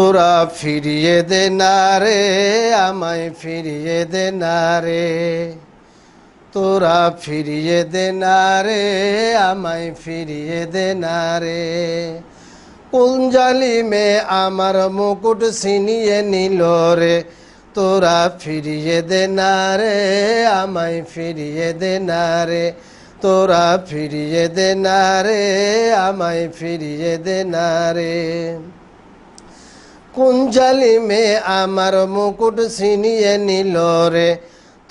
তোরা ফিরিয়ে দে না রে, আমায় ফিরিয়ে দে না রে। তোরা ফিরিয়ে দে না রে, আমায় ফিরিয়ে দে না রে। কুঞ্জালি মে আমার মুকুট ছিনিয়ে নিল রে? তোরা ফিরিয়ে দে না রে, আমায় ফিরিয়ে দে না রে। তোরা ফিরিয়ে দে না রে, আমায় ফিরিয়ে দে না রে। কুঞ্জালি মে আমার মুকুট ছিনিয়ে নিল রে।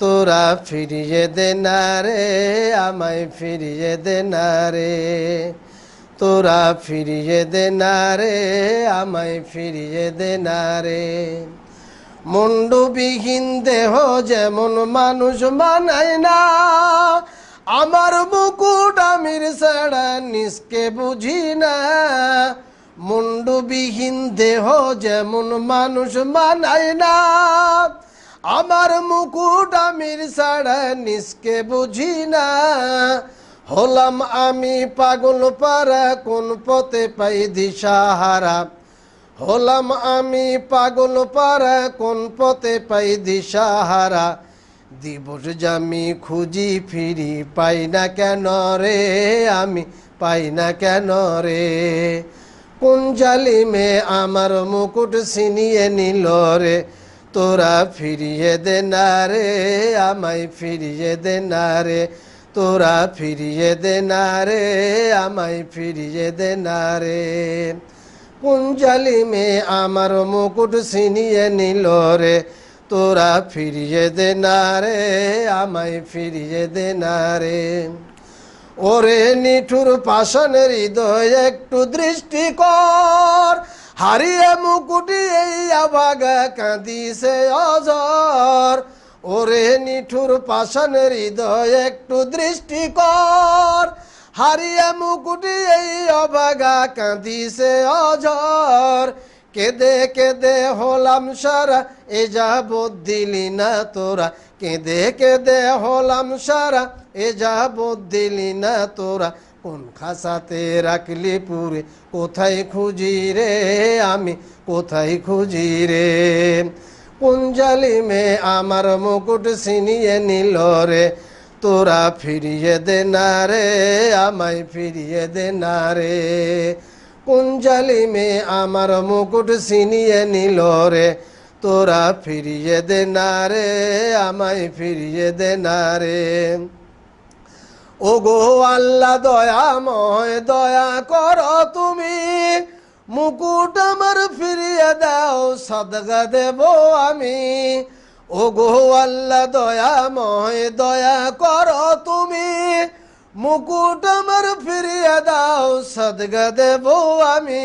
তোরা ফিরিয়ে দে না রে, আমায় ফিরিয়ে দে না রে। তোরা ফিরিয়ে দে না রে, আমায় ফিরিয়ে দে না রে। মুন্ডুবিহীন দেহ যেমন মানুষ মানায় না, আমার মুকুট আমির ছাড়া নিষ্কে বুঝি না। মুন্ডুবিহীন দেহ যেমন মানুষ মানায় না। আমার মুকুট আমির ছাড়া নিষ্কে বুঝি না। হলাম আমি পাগল পারা কোন পথে পাই দিশাহারা। হলাম আমি পাগল পারা কোন পথে পাই দিশাহারা। দিবস জামি খুঁজি ফিরি, পাই না কেন রে? আমি পাই না কেন রে? কোন জালিমে আমার মুকুট ছিনিয়ে নিল রে? তোরা ফিরিয়ে দে না রে, আমায় ফিরিয়ে দে না রে। তোরা ফিরিয়ে দে না রে, আমায় ফিরিয়ে দে না রে। কুঞ্জালিমে আমার মুকুট ছিনিয়ে নিল রে? তোরা ফিরিয়ে দে না রে, আমায় ফিরিয়ে দে না রে। ওরে নিঠুর পাষাণের হৃদয় একটু দৃষ্টি কর। হারিয়ে মুকুটি এই আবাগা কাঁদিছে অজর। ওরে নিঠুর পাষাণের হৃদয় একটু দৃষ্টি কর। হারিয়ে মুকুটি এই অবাগা কাঁদিছে অজর। কেঁদে কেঁদে হলাম সারা, এ যাব দিলি না তোরা। কেঁদে কেঁদে হলাম সারা, এ যাব দিলি না তোরা। কোন খাসাতে রাখলি পুরে, কোথায় খুঁজি রে আমি, কোথায় খুঁজি রে? কোন জালিমে আমার মুকুট ছিনিয়ে নিল রে? তোরা ফিরিয়ে দে না রে, আমায় ফিরিয়ে দে না রে। কোন জালিমে আমার মুকুট ছিনিয়ে নিল রে? তোরা ফিরিয়ে দে না রে, আমায় ফিরিয়ে দে না রে। ও গো আল্লাহ দয়াময় দয়া কর তুমি। মুকুট আমার ফিরিয়ে দাও, সদগা দেব আমি। ও গো আল্লাহ দয়াময় দয়া কর তুমি। মুকুট আমার ফিরিয়ে দাও, সদগা দেব আমি।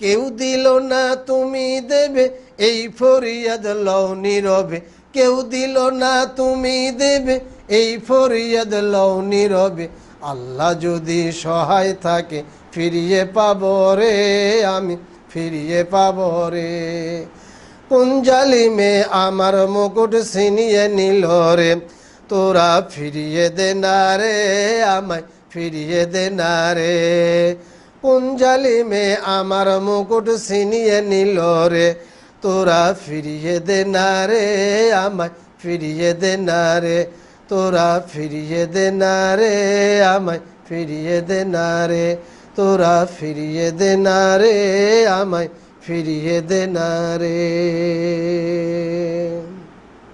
কেউ দিল না তুমি দেবে, এই ফরিয়াদ লও নীরবে। কেউ দিল না তুমি দেবে, এই ফরিয়াদ লও নীরবে। আল্লাহ যদি সহায় থাকে, ফিরিয়ে পাব রে আমি, ফিরিয়ে পাব রে। কোন জালিমে আমার মুকুট ছিনিয়ে নিল রে? তোরা ফিরিয়ে দে না রে আমায়, ফিরিয়ে দে না রে। কোন জালিমে আমার মুকুট ছিনিয়ে নিল রে? তোরা ফিরিয়ে দে না রে আমায়, ফিরিয়ে দে না রে। তোরা ফিরিয়ে দে না রে আমায়, ফিরিয়ে দে না রে। তোরা ফিরিয়ে দে না রে আমায়, ফিরিয়ে দে না রে।